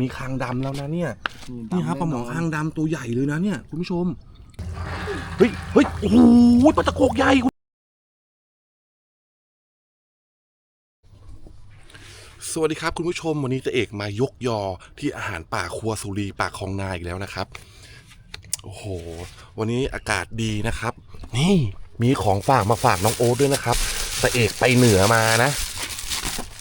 มีคางดำแล้วนะเนี่ย นี่ครับปลาหมอคางดำตัวใหญ่เลยนะเนี่ยคุณผู้ชม เฮ้ยเฮ้ยโอ้โหปลาตะโกกใหญ่สวัสดีครับคุณผู้ชมวันนี้เจะเอกมายกยอที่อาหารป่าครัวสุรีปากคลองนาอีกแล้วนะครับ โอ้โห วันนี้อากาศดีนะครับ นี่มีของฝากมาฝากน้องโอ๊ตด้วยนะครับตะเอกไปเหนือมานะ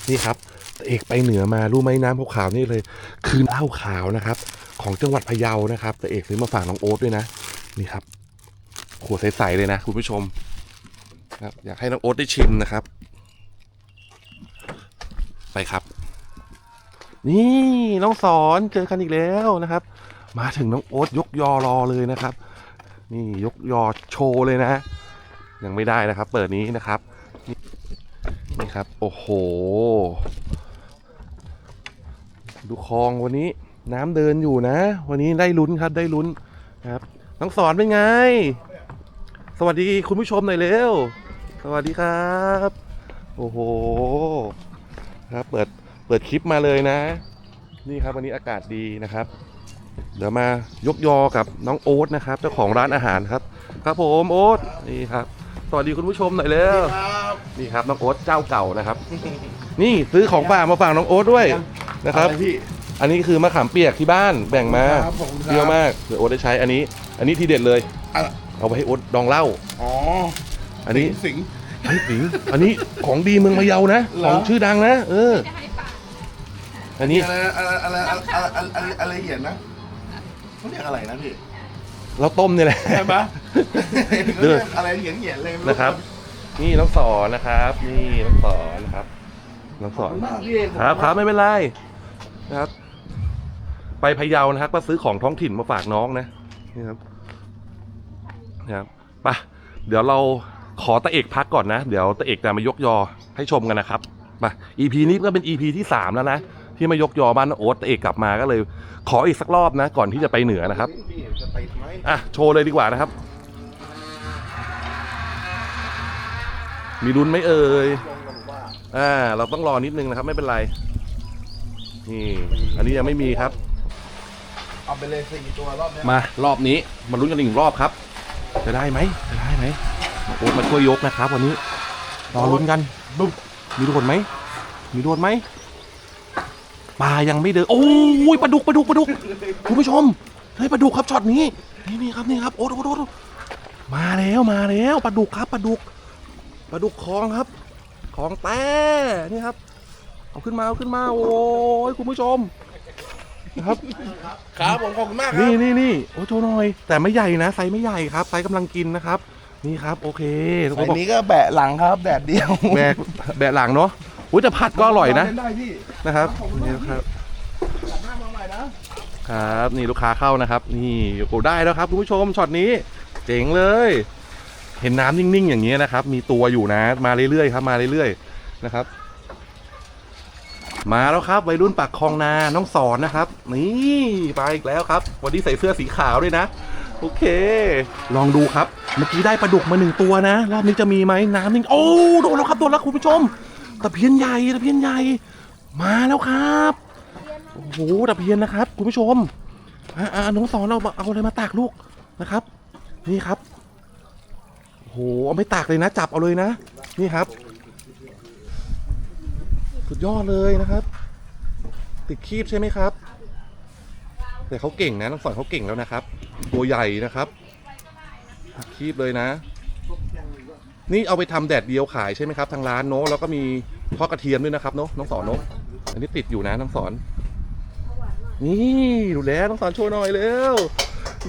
นี่ครับตะ เอกไปเหนือมารู้ไหมน้ำขาวๆนี่เลยคือเหล้าขาวนะครับ ของจังหวัดพะเยานะครับตะเอกซื้อมาฝากน้องโอ๊ตด้วยนะนี่ครับขวดใสๆเลยนะคุณผู้ชมครับอยากให้น้องโอ๊ตได้ชิมนะครับ ไปครับ นี่น้องสอนเจอกันอีกแล้วนะครับ มาถึงน้องโอ๊ตยกยอรอเลยนะครับ นี่ยกยอโชว์เลยนะยังไม่ได้นะครับ เปิดนี้นะครับนี่ครับ โอ้โห ดูคลองวันนี้น้ำเดินอยู่นะ วันนี้ได้ลุ้นครับได้ลุ้นครับน้องสอนเป็นไง สวัสดีคุณผู้ชมหน่อยเร็ว สวัสดีครับ โอ้โหครับเปิดเปิดคลิปมาเลยนะ นี่ครับวันนี้อากาศดีนะครับ เดี๋ยวมายกยอกับน้องโอ๊ตนะครับเจ้าของร้านอาหารครับ ครับผมโอ๊ตนี่ครับ สวัสดีคุณผู้ชมหน่อยเร็วนี่ครับน้องโอ๊ตเจ้าเก่านะครับ นี่ซื้อของฝากมาฝากน้องโอ๊ตด้วย นะครับอะไรพี่ อันนี้คือมะขามเปียกที่บ้านแบ่งมาครับผมครับ เปรี้ยวมากเดี๋ยวโอ๊ตได้ใช้อันนี้ อันนี้ทีเด็ดเลย อะเอาไปให้โอ๊ตดองเหล้าอ๋ออันนี้สิงห์เฮ้ยสิงอันนี้ของดีเมืองพะเยานะเหรขอ องชื่อดังนะเอออันนี้อะไรอะไรอะไรอะไรอะไรอะไรอะไรเหียนนะเขาเรียกอะไรนะพี่เราต้มนี่แหละ ใช่ไหมเด้ออะไรเหียนเหียนเลยไม่นะครับ นี่น้องสอนนะครับ นี่น้องสอนนะครับน้องสขออบนคุณมากพี่เอกครับครับไม่เป็นไร นะครับ ไปพะเยานะครับ ก็ซื้อของท้องถิ่นมาฝากน้องนะนี่ครับนะครับไปะเดี๋ยวเราขอตะเอกพักก่อนนะ เดี๋ยวตะเอกจะมายกยอให้ชมกันนะครับไป EP นี้ก็เป็น EP ที่สามแล้วนะที่มายกยอบ้านโอ๊ตตะเอกกลับมาก็เลย ขออีกสักรอบนะ ก่อนที่จะไปเหนือนะครับอะโชว์เลยดีกว่านะครับ มีรุนไหมเอ่ยอ่า เราต้องรอนิดนึงนะครับ ไม่เป็นไร นี่ อันนี้ยังไม่มีครับ เอาไปเลยสี่ตัวรอบเนี้ยมารอบนี้มาลุ้นกันอีกรอบครับ จะได้ไหมจะได้ไหมโอ๊ตมาช่วยยกนะครับวันนี้รอลุ้นกันบึ้มมีโดนไหมมีโดนไหมปลายังไม่เดินโอ้ยปลาดุกปลาดุกปลาดุกคุณผู้ชมเฮ้ยปลาดุกครับช็อตนี้นี่นี่ครับนี่ครับโอ๊ตโอ๊ตโอ๊ตมาแล้วมาแล้วปลาดุกครับปลาดุกปลาดุกคลองครับคลองแต่นี่ครับ เอาขึ้นมาเอาขึ้นมาโอ้ยคุณผู้ชมนะครับ ครับผมขอบคุณมากครันี่บนี่นี่โอ้โชว์หน่อย แต่ไม่ใหญ่นะไซส์ไม่ใหญ่ครับไซส์กำลังกินนะครับ นี่ครับโอเคไอ้นี้ก็แบะหลังครับ แดดเดียวแบกแบะหลังเนาะอุ้ยแต่ผัดก็อร่อยนะเล่ได้พี่นะครับขอบคุณนี่มากครับจัดหน้ามาใหม่นะครับ นี่ลูกค้าเข้านะครับ นี่โอ้ได้แล้วครับคุณผู้ชมช็อตนี้เจ๋งเลย เห็นน้ำนิ่งๆ อย่างนี้ยนะครับ มีตัวอยู่นะ มาเรื่อยๆครับ มาเรื่อยๆนะครับ มาแล้วครับวัยรุ่นปากคลองนาน้องสอนนะครับ นี่ไปอีกแล้วครับ วันนี้ใส่เสื้อสีขาวด้วยนะ โอเค ลองดูครับ เมื่อกี้ได้ปลาดุกมาหนึ่งตัวนะ รอบนี้จะมีไหมน้ำนิ่งโอ้โดนแล้วครับโดนแล้วคุณผู้ชมตะเพียนใหญ่ตะเพียนใหญ่ มาแล้วครับโอ้โหตะเพียนนะครับ คุณผู้ชมอ่าน้องสอนเราเอาอะไรมาตากลูกนะครับ นี่ครับโอ้โหเอาไม่ตากเลยนะ จับเอาเลยนะ นี่ครับ สุดยอดเลยนะครับ ติดคีบใช่ไหมครับ แต่เขาเก่งนะน้องสอนเขาเก่งแล้วนะครับ ตัวใหญ่นะครับคีบเลยนะ นี่เอาไปทำแดดเดียวขายใช่ไหมครับทางร้านเนอะแล้วก็มีทอดกระเทียมด้วยนะครับเนอะน้องสอนเนอะอันนี้ติดอยู่นะน้องสอน นี่ดูแลน้องสอนโชว์หน่อยเร็ว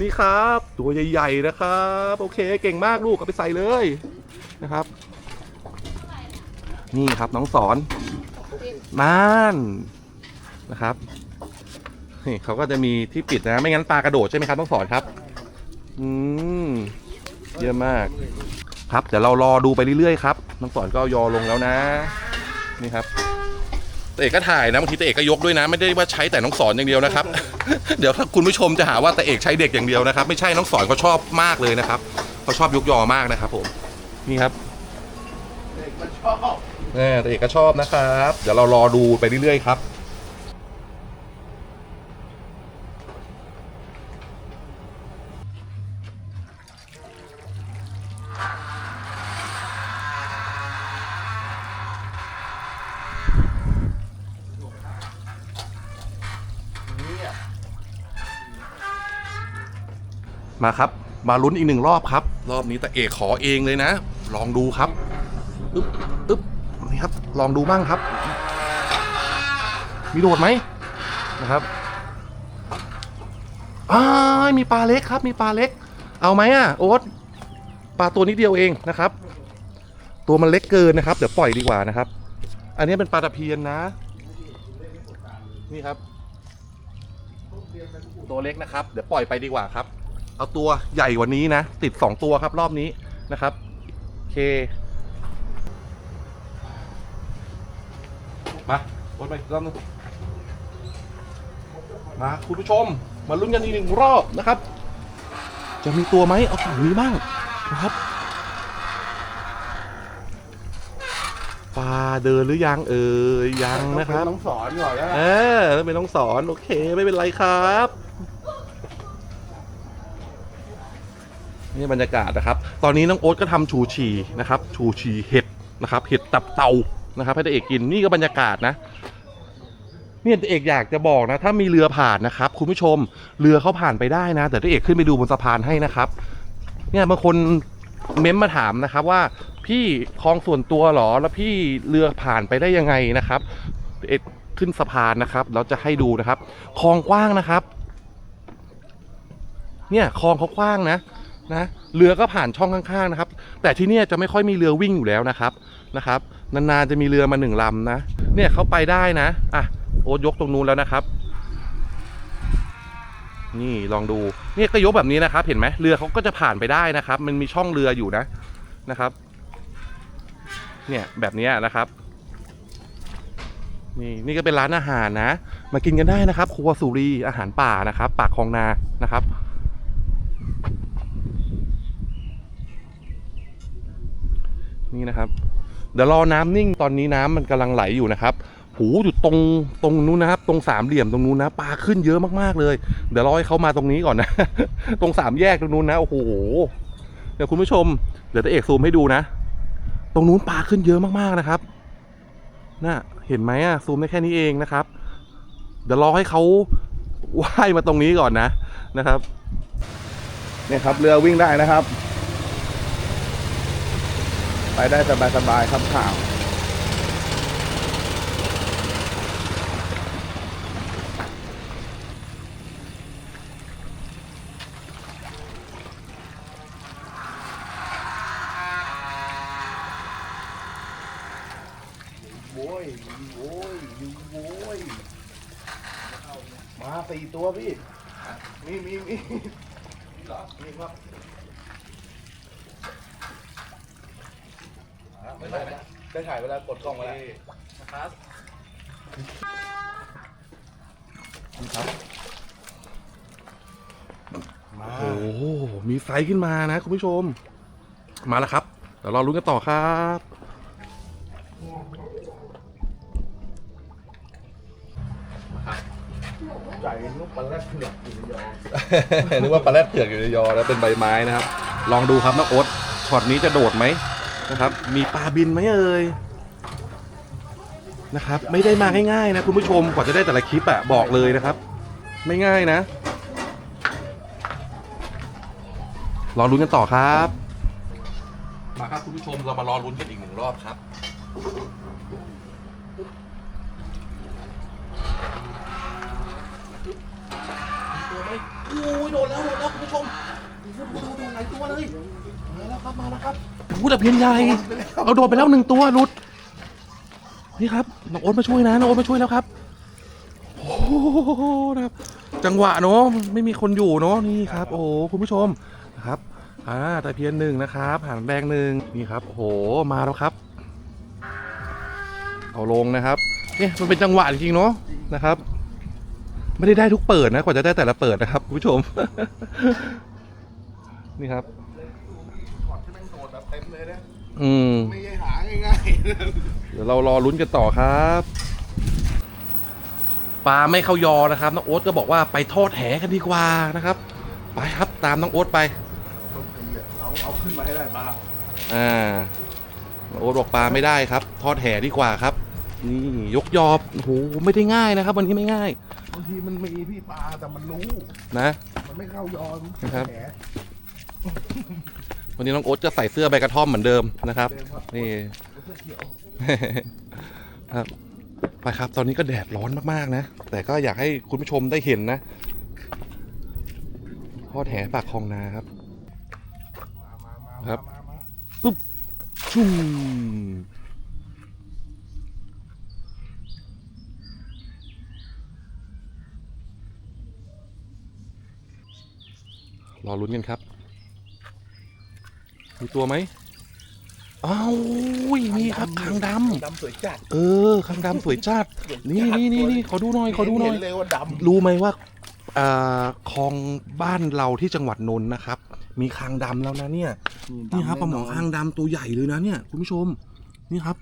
นี่ครับ ตัวใหญ่ๆนะครับ โอเคเก่งมากลูกเอาไปใส่เลยนะครับ นี่ครับน้องสอน นั่นนะครับนี่เขาก็จะมีที่ปิดนะ ไม่งั้นปลากระโดดใช่ไหมครับต้องสอนครับ อืมเยี่ยมาก ครับเดี๋ยวเรารอดูไปเรื่อยๆครับน้องสอนก็ยอลงแล้วนะ นี่ครับตเอกก็ถ่ายนะบางทีตเอกก็ยกด้วยนะ ไม่ได้ว่าใช้แต่น้องสอนอย่างเดียวนะครับ เดี๋ยวถ้าคุณผู้ชมจะหาว่าตะเอกใช้เด็กอย่างเดียวนะครับ ไม่ใช่น้องสอนเขาชอบมากเลยนะครับเขาชอบยกยอมากนะครับผมนี่ครับเด็กมันชอบ แต่เอกก็ชอบนะครับ เดี๋ยวเรารอดูไปเรื่อยๆครับมาครับ มาลุ้นอีกหนึ่งรอบครับ รอบนี้แต่เอกขอเองเลยนะ ลองดูครับปึ๊บปึ๊บ ครับ ลองดูบ้างครับ มีโดดไหมนะครับอ้ามีปลาเล็กครับ มีปลาเล็ก เอาไหมอะโอ๊ตปลาตัวนี้เดียวเองนะครับ ตัวมันเล็กเกินนะครับ เดี๋ยวปล่อยดีกว่านะครับ อันนี้เป็นปลาตะเพียนนะ นี่ครับ ตัวเล็กนะครับ เดี๋ยวปล่อยไปดีกว่าครับ เอาตัวใหญ่กว่านี้นะ ติดสองตัวครับรอบนี้นะครับโอเค มาวนไปอีกรอบนึงมาคุณผู้ชม มาลุ้นกันอีกหนึ่งรอบนะครับ จะมีตัวไหมเอาฝั่งนี้บ้างนะครับปลาเดินหรือยังเอ่ยยังนะครับต้องสอนก่อนแล้วเออไม่ต้องสอนโอเคไม่เป็นไรครับนี่บรรยากาศนะครับ ตอนนี้น้องโอ๊ตก็ทำชูชีนะครับ ชูชีเห็ดนะครับ เห็ดตับเตา นะครับให้ตาเอกกินนี่ก็บรรยากาศนะเนี่ยตาเอกอยากจะบอกนะ ถ้ามีเรือผ่านนะครับ คุณผู้ชมเรือเขาผ่านไปได้นะ แต่ตาเอกขึ้นไปดูบนสะพานให้นะครับ เนี่ยบางคนเม้มมาถามนะครับว่าพี่คลองส่วนตัวหรอแล้วพี่เรือผ่านไปได้ยังไงนะครับเอกขึ้นสะพานนะครับ เราจะให้ดูนะครับคลองกว้างนะครับ เนี่ยคลองเขากว้างนะนะเรือก็ผ่านช่องข้างๆนะครับ แต่ที่นี่จะไม่ค่อยมีเรือวิ่งอยู่แล้วนะครับ นะครับ นานๆจะมีเรือมาหนึ่งลำนะ เนี่ยเขาไปได้นะ อะ โอ๊ตยกตรงนู้นแล้วนะครับ นี่ลองดูเนี่ยก็ยกแบบนี้นะครับ เห็นไหมเรือเขาก็จะผ่านไปได้นะครับ มันมีช่องเรืออยู่นะนะครับ เนี่ยแบบนี้นะครับนี่นี่ก็เป็นร้านอาหารนะ มากินกันได้นะครับ ครัวสุรีอาหารป่านะครับ ปากคลองนานะครับ นี่นะครับ เดี๋ยวรอน้ำนิ่งตอนนี้น้ำมันกำลังไหลอยู่นะครับหูอยู่ตรงตรงนู้นนะครับ ตรงสามเหลี่ยมตรงนู้นนะปลาขึ้นเยอะมากๆเลย เดี๋ยวรอให้เขามาตรงนี้ก่อนนะ ตรงสามแยกตรงนู้นนะโอ้โหเดี๋ยวคุณผู้ชมเดี๋ยวตาเอกซูมให้ดูนะ ตรงนู้นปลาขึ้นเยอะมากๆนะครับน่ะเห็นไหมอะซูมได้แค่นี้เองนะครับ เดี๋ยวรอให้เขาว่ายมาตรงนี้ก่อนนะนะครับเนี่ยครับ เรือวิ่งได้นะครับ ไปได้สบายๆครับข่าว โว้ยโว้ยโว้ยมาสี่ตัวพี่ มีมีมีนี่ครับไม่ถ่ายได้ ถ่ายเวลากดกล้องไว้แล้วนะครับ มา โอ้โหมีไซส์ขึ้นมานะคุณผู้ชม มาแล้วครับ เดี๋ยวรอลุ้นกันต่อครับ ใจนุ๊กปลาแรดเผือกอยู่ในยอนึกว่าปลาแรดเผือกอยู่ในยอแล้วเป็นใบไม้นะครับ ลองดูครับน้องโอ๊ตช็อตนี้จะโดดไหม นะครับ มีปลาบินไหมเอ่ยนะครับ ไม่ได้มาง่ายๆนะคุณผู้ชมกว่าจะได้แต่ละคลิปอะบอกเลยนะครับ ไม่ง่ายนะรอลุ้นกันต่อครับ มาครับคุณผู้ชมเรามารอลุ้นกันอีกหนึ่งรอบครับตัวไหมโอ้ยโดนแล้วโดนแล้วคุณผู้ชมโอ้โหโดนโดนหลายตัวเลยมาแล้วครับมาแล้วครับ โอ้โหแต่เพียนใหญ่เอาโดนไปแล้วหนึ่งตัวหลุดนี่ครับน้องโอ๊ตมาช่วยนะน้องโอ๊ตมาช่วยแล้วครับโอ้โหนะครับจังหวะเนาะไม่มีคนอยู่เนาะนี่ครับ โอ้โหคุณผู้ชมนะครับอ่าตะเพียนหนึ่งนะครับหางแดงหนึ่งนี่ครับโอ้โหมาแล้วครับ เอาลงนะครับเนี่ยมันเป็นจังหวะจริงๆเนาะนะครับ ไม่ได้ได้ทุกเปิดนะกว่าจะได้แต่ละเปิดนะครับคุณผู้ชม นี่ครับ ก่อนที่แม่งโดดแบบ เต็มเลยนะ อืม ไม่ใช่หาง่ายๆนะเดี๋ยวเรารอลุ้นกันต่อครับ ปลาไม่เข้ายอนะครับน้องโอ๊ตก็บอกว่าไปทอดแหกันดีกว่านะครับ ไปครับตามน้องโอ๊ตไป ต้องตีอะเอาเอาขึ้นมาให้ได้บ้างอ่าน้องโอ๊ตบอกปลาไม่ได้ครับ ทอดแหดีกว่าครับ นี่ยกยอบโอ้โหไม่ได้ง่ายนะครับ วันนี้ไม่ง่ายบางทีมันมีพี่ปลาแต่มันรู้ นะ มันไม่เข้ายอมนะครับ แหม วันนี้น้องโอ๊ตจะใส่เสื้อใบกระท่อมเหมือนเดิมนะครับ นี่ ครับไปครับ ตอนนี้ก็แดดร้อนมากๆนะ แต่ก็อยากให้คุณผู้ชมได้เห็นนะทอดแหปากคลองนาครับ ครับมามาชุ่มรอลุ้นกันครับ มีตัวไหมอ้าวอุ้ยมีครับคางดดำสวยจัดำเออคางดำสวยจัดนี่นี่นี่นี่ขอดูหน่อยขอดูหน่อยเเลยว่าดำรู้ไหมว่าอ่าคลองบ้านเราที่จังหวัดนนท์นะครับ มีคางดำแล้วนะเนี่ยนี่ครับปลาหมอคางดำตัวใหญ่เลยนะเนี่ยคุณผู้ชม นี่ครับ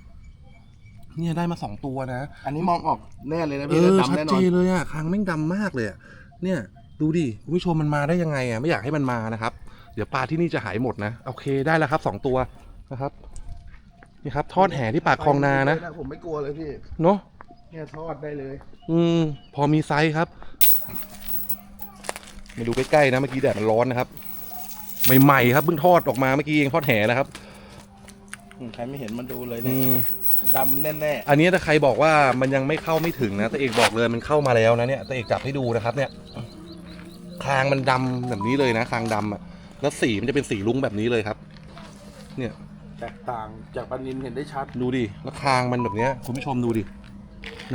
เนี่ยได้มาสองตัวนะ อันนี้มองออกแน่เลยนะเอพี่อดำชัดแน่นเจอนนเลยอะคางแม่งดำมากเลยอะเนี่ยดูดิคุณผู้ชมมันมาได้ยังไงอะไม่อยากให้มันมานะครับ เดี๋ยวปลาที่นี่จะหายหมดนะ โอเคได้แล้วครับสองตัวนะครับ นี่ครับ ทอดแห่ที่ปากคลองนานะ ผมไม่กลัวเลยพี่เนาะเนี่ยทอดได้เลย อืม พอมีไซส์ครับมาดูใกล้ๆนะเมื่อกี้แดดมันร้อนนะครับใหม่ๆครับเพิ่งทอดออกมาเมื่อกี้เองทอดแห่นะครับอืมใครไม่เห็นมันดูเลยอืเนี่ยมดำแน่อันนี้ถ้าใครบอกว่ามันยังไม่เข้าไม่ถึงนะแต่เอกบอกเลยมันเข้ามาแล้วนะเนี่ยแต่เอกจับให้ดูนะครับ เนี่ย คางมันดำแบบนี้เลยนะคางดำอะ แล้วสีมันจะเป็นสีลุ้งแบบนี้เลยครับ เนี่ยๆแตกต่างจากปลานินเห็นได้ชัดดูดิแล้วคางมันแบบเนี้ยคุณผู้ชมดูดิ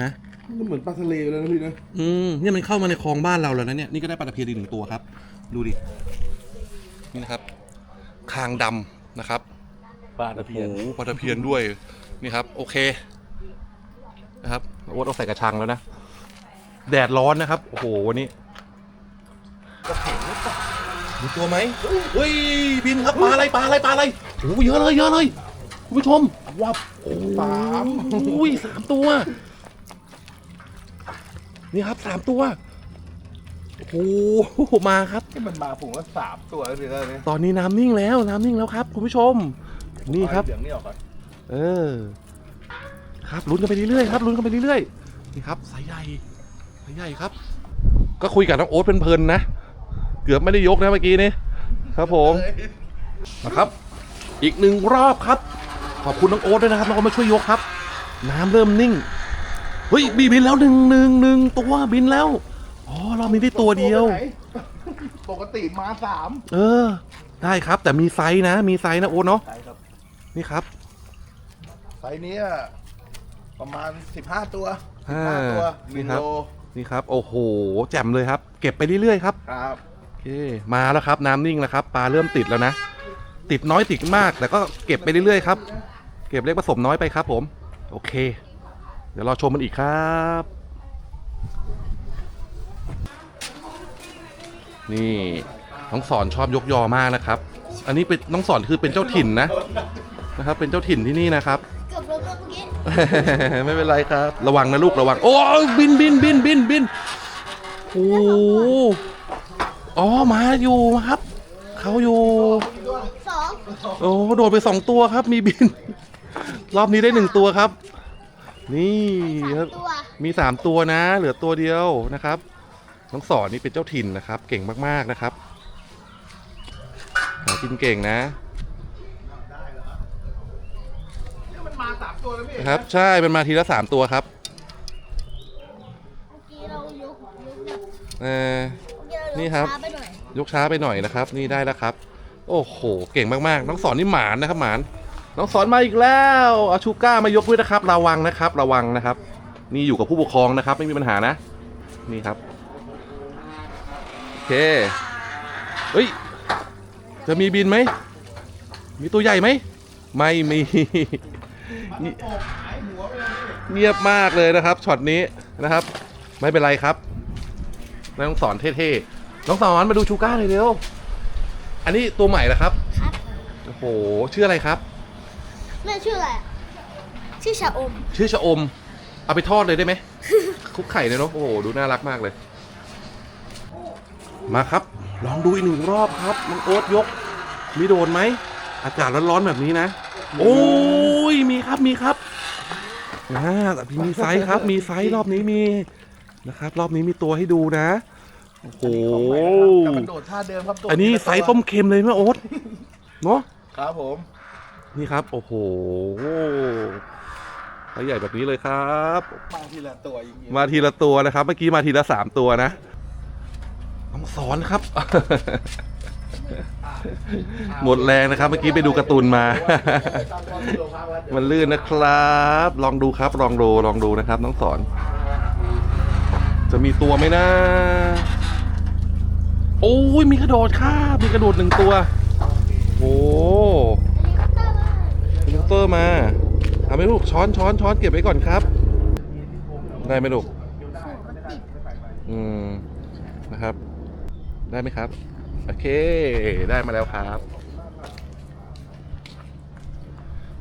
นะมันเหมือนปลาทะเลเลยนะพี่นะอืมเนี่ยมันเข้ามาในคลองบ้านเราแล้วนะเนี่ยนี่ก็ได้ปลาตะเพียนอีกหนึ่งตัวครับ ดูดินี่นะครับ คางดำนะครับปลาตะเพียนโอ้โหปลาตะเพียนด้วยนี่ครับ โอเคนะครับโอ๊ตเอาใส่กระชังแล้วนะแดดร้อนนะครับโอ้โหวันนี้ มีตัวไหมเฮ้ยบินครับปลาอะไรปลาอะไรปลาอะไรโอ้โหเยอะเลยเยอะเลยคุณผู้ชมวับโอ้โหสามอุ้ยสามตัวนี่ครับสามตัวโอ้โหมาครับที่มันมาผมก็สามตัวแล้วพี่แล้วเนี่ยตอนนี้น้ำนิ่งแล้วน้ำนิ่งแล้วครับ คุณผู้ชม นี่ครับเอาเหลืองนี่ออกก่อนเออ ครับลุ้นกันไปเรื่อยๆครับลุ้นกันไปเรื่อยๆนี่ครับสายใหญ่สายใหญ่ครับ ก็คุยกับน้องโอ๊ตเพลินๆนะ เกือบไม่ได้ยกนะเมื่อกี้นี้ครับผมนะครับ อีกหนึ่งรอบครับ ขอบคุณน้องโอ๊ตด้วยนะครับน้องโอ๊ตมาช่วยยกครับ น้ำเริ่มนิ่งเฮ้ยบีบินแล้วหนึ่งหนึ่งหนึ่งตัวบินแล้วอ๋อรอบนี้ได้ตัวเดียวไปไหนปกติมาสามเออ ได้ครับ แต่มีไซส์นะ มีไซส์นะโอ๊ตเนาะใช่ครับนี่ครับ ไซส์เนี้ยประมาณสิบห้าตัวอ่าห้าตัวนี่วินครับโลนี่ครับ โอ้โห แจ่มเลยครับ เก็บไปเรื่อยๆครับ ครับโอ เคมาแล้วครับน้ำนิ่งแล้วครับปลาเริ่มติดแล้วนะ ติดน้อยติดมาก แต่ก็เก็บไปเรื่อยๆครับ เก็บเล็กผสมน้อยไปครับ ผม โอเค เดี๋ยวรอชมมันอีกครับ นี่น้องสอนชอบยกยอมากนะครับ อันนี้เป็นน้องสอนคือเป็นเจ้าถิ่นนะนะครับ เป็นเจ้าถิ่นที่นี่นะครับ เกือบล้มแล้วเมื่อกี้ไม่เป็นไรครับ ระวังนะลูกระวัง โอ้ยบินบินบินบินบินโอ้ โหอ๋อมาอยู่ครับ เขาอยู่ สองโอ้โดดไปสองตัวครับ มีบิน รอบนี้ได้หนึ่งตัวครับ นี่ครับ ตัวมีสามตัวนะ เหลือตัวเดียวนะครับ น้องสอนนี่เป็นเจ้าถิ่นนะครับ เก่งมากๆนะครับหากินเก่งนะเนี่ยมันมาสามตัวแล้วพี่นะครับ ใช่มันมาทีละสามตัวครับ เมื่อกี้เรายกยกแบบเออ เมื่อกี้เรายกนี่ครับ ช้าไปหน่อยยกช้าไปหน่อยนะครับ นี่ได้แล้วครับ โอ้โห เก่งมากๆ น้องสอนนี่หมานนะครับหมาน น้องสอนมาอีกแล้วเอาชูก้ามายกด้วยนะครับ ระวังนะครับ ระวังนะครับ นี่อยู่กับผู้ปกครองนะครับ ไม่มีปัญหานะ นี่ครับ โอเค เฮ้ย จะมีบินไหม มีตัวใหญ่ไหม ไม่มี เงีเงียบมากเลยนะครับช็อตนี้นะครับ ไม่เป็นไรครับน้องสอนเท่ๆ น้องสอนมาดูชูก้าหน่อยเร็ว อันนี้ตัวใหม่เหรอครับ ครับโอ้โห ชื่ออะไรครับ แม่ชื่ออะไรอะชื่อชาอม ชื่อชะอม เอาไปทอดเลยได้ไหม คลุกไข่เลยเนาะ โอ้โห ดูน่ารักมากเลย มาครับ ลองดูอีกหนึ่งรอบครับน้องโอ๊ตยก มีโดนไหม อากาศร้อนๆแบบนี้นะ โอ้ย มีครับ มีครับนะแต่มีไซส์ครับ มีไซส์รอบนี้มี นะครับ รอบนี้มีตัวให้ดูนะ โอ้โหแต่มันโดดท่าเดิมครับโดดอันนี้ไซส์ต้มเค็มเลยไหมโอ๊ตเนาะครับผม นี่ครับ โอ้โหไซส์ใหญ่แบบนี้เลยครับ มาทีละตัวอย่างเงี้ยมาทีละตัวนะครับ เมื่อกี้มาทีละสามตัวนะต้องสอนครับ หมดแรงนะครับ เมื่อกี้ไปดูการ์ตูนมามันลื่นนะครับ ลองดูครับ ลองดู ลองดูนะครับ น้องสอน จะมีตัวไหมนะ โอ้ยมีกระโดดครับมีกระโดดหนึ่งตัว โอ้เฮลิคอปเตอร์มาเอาไหมลูกช้อนช้อนช้อนเก็บไว้ก่อนครับ ได้ไหมลูกอืมนะครับ ได้ไหมครับ โอเค ได้มาแล้วครับ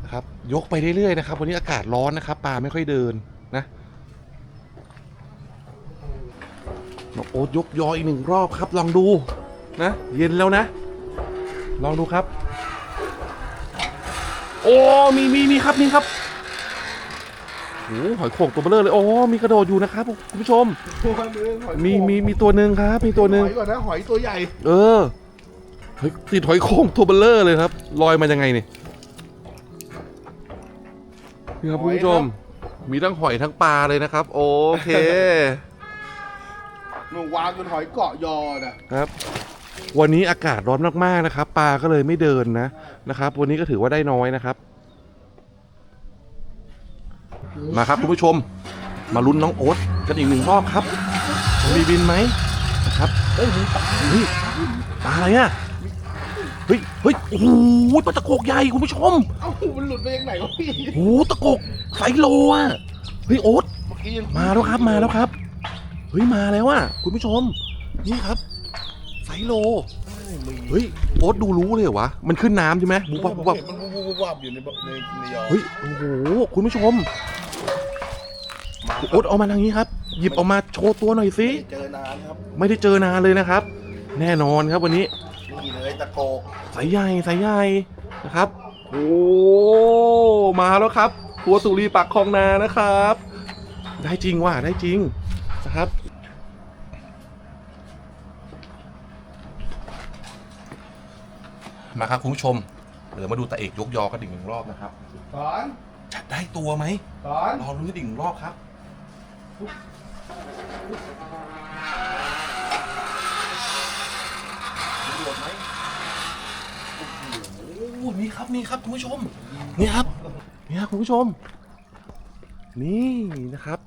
นะครับ ยกไปเรื่อยๆนะครับ วันนี้อากาศร้อนนะครับปลาไม่ค่อยเดินนะ น้องโอ๊ตยกยออีกหนึ่งรอบครับ ลองดูนะ เย็นแล้วนะ ลองดูครับ โอ้มีมีมีครับมีครับโอ้โหหอยโข่งตัวเบลอเลยโอ้มีกระโดดอยู่นะครับคุณผู้ชมตัวหนึงหอยมีมีมีตัวหนึ่งครับ มีตัวหนึ่งหอยก่อนนะหอยตัวใหญ่ เออเฮ้ยติดหอยโข่งตัวเบลเลอร์เลยครับลอยมายังไงเนี่ยนี่ครับคุณผู้ชมมีทั้งหอยทั้งปลาเลยนะครับ โอเค หนูวางบนหอยเกาะยอนะครับ วันนี้อากาศร้อนมากๆนะครับปลาก็เลยไม่เดินนะนะครับ วันนี้ก็ถือว่าได้น้อยนะครับ มาครับคุณผู้ชม มาลุ้นน้องโอ๊ตกันอีกหนึ่งรอบครับจะมีบินไหมนะครับเฮ้ยมีปลาเฮ้ยปลาอะไรอะเฮ้ยเฮ้ยโอ้โหปลาตะโกกใหญ่คุณผู้ชมเอ้ามันหลุดไปยังไงวะพี่โอ้โหตะโกกไซส์โลอะเฮ้ยโอ๊ตเมื่อกี้ยังมาแล้วครับมาแล้วครับ เฮ้ยมาแล้วอะคุณผู้ชม นี่ครับไซส์โลมีเฮ้ยโอ๊ตดูรู้เลยเหรอวะมันขึ้นน้ำใช่ไหมบุบผบับมบุบบับเห็นมันวูบวูบวับอยู่ในบ่ในในยอเฮ้ยโอ้โหคุณผู้ชมโอ๊ตเอามาทางนี้ครับ หยิบออกมาโชว์ตัวหน่อยสิไม่เจอนานครับไม่ได้เจอนานเลยนะครับ แน่นอนครับวันนี้นี่เลยตะโกกสายใหญ่สายใหญ่นะครับโอ้มาแล้วครับ ตัวสุรีปักคลองนานะครับ ได้จริงว่ะได้จริงนะครับ มาครับคุณผู้ชมเดี๋ยวมาดูตาเอกยกยอกันอีกหนึ่งรอบนะครับสอนจะได้ตัวไหมสอนรอรุ้นกันอีกหนึ่งรอบครับมีโดดไหมโอ้โหนี่ครับนี่ครับคุณผู้ชมนี่ครับนี่ครับคุณผู้ชม นี่นะครับ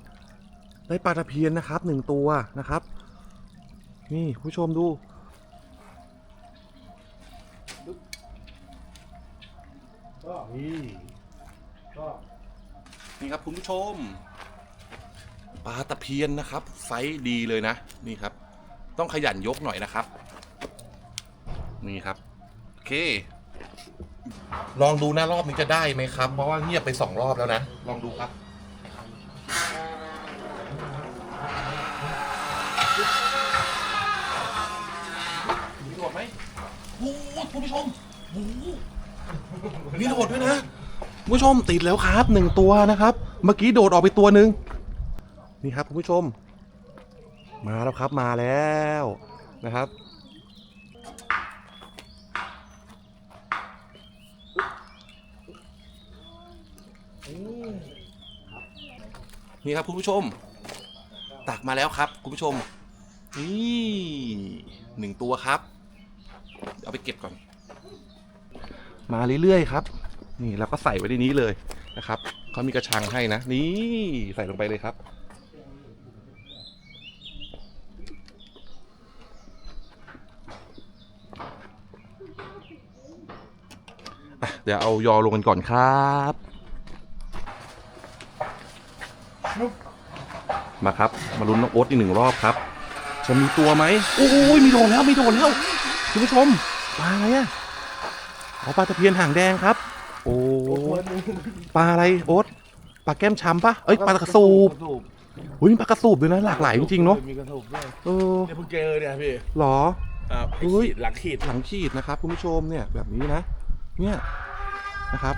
ได้ปลาตะเพียนนะครับหนึ่งตัวนะครับ นี่คุณผู้ชมดู ก็นี่ก็นี่ครับคุณผู้ชมปลาตะเพียนนะครับ ไซส์ดีเลยนะ นี่ครับ ต้องขยันยกหน่อยนะครับ นี่ครับ โอเค ลองดูนะรอบนี้จะได้ไหมครับ เพราะว่าเงียบไปสองรอบแล้วนะ ลองดูครับมีโดดไหมโอ้โหคุณผู้ชมโอ้โห มีโดดด้วยนะคุณผู้ชมติดแล้วครับหนึ่งตัวนะครับ เมื่อกี้โดดออกไปตัวหนึ่งนี่ครับคุณผู้ชม มาแล้วครับมาแล้วนะครับนี่ครับคุณผู้ชม ตักมาแล้วครับคุณผู้ชมนี่หนึ่งตัวครับ เอาไปเก็บก่อน มาเรื่อยๆครับ นี่เราก็ใส่ไว้ในนี้เลยนะครับเขามีกระชังให้นะ นี่ใส่ลงไปเลยครับ เดี๋ยวเอายอลงกันก่อนครับมาครับ มาลุ้นน้องโอ๊ตอีกหนึ่งรอบครับจะมีตัวไหมโอ้ยมีโดนแล้วมีโดนแล้วคุณผู้ชมปลาอะไรอะ เอาปลาตะเพียนหางแดงครับ โอ้ปลาอะไรโอ๊ตปลาแก้มช้ำปะเอ้ยปลากระสูบกระสูบอุ้ยมีปลากระสูบด้วยนะหลากหลายจริงๆเนาะมีกระสูบด้วยเออเนี่ยเพิ่งเจอเนี่ยพี่หรอครับเฮ้ยขีดหลังขีดหลังขีดนะครับคุณผู้ชมเนี่ยแบบนี้นะ เนี่ยนะครับ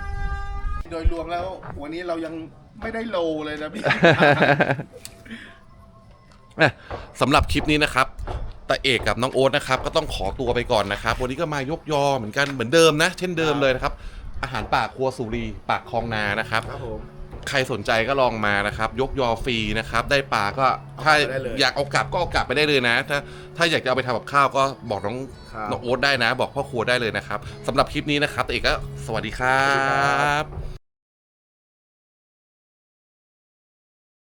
โดยรวมแล้ว วันนี้เรายังไม่ได้โลเลยนะพี่อะสำหรับคลิปนี้นะครับ ตาเอกกับน้องโอ๊ตนะครับก็ต้องขอตัวไปก่อนนะครับ วันนี้ก็มายกยอเหมือนกันเหมือนเดิมนะ เช่นเดิมเลยนะครับ อาหารป่าครัวสุรีปากคลองนานะครับ ครับผม ใครสนใจก็ลองมานะครับ ยกยอฟรีนะครับ ได้ปลาก็ถ้าเอาไปได้เลยอยากเอากลับก็เอากลับไปได้เลยนะ ถ้าถ้าอยากจะเอาไปทำกับข้าวก็บอกน้องครับ น้องโอ๊ตได้นะ บอกพ่อครัวได้เลยนะครับสำหรับคลิปนี้นะครับตาเอกก็สวัสดีครัสวัสดีครับบ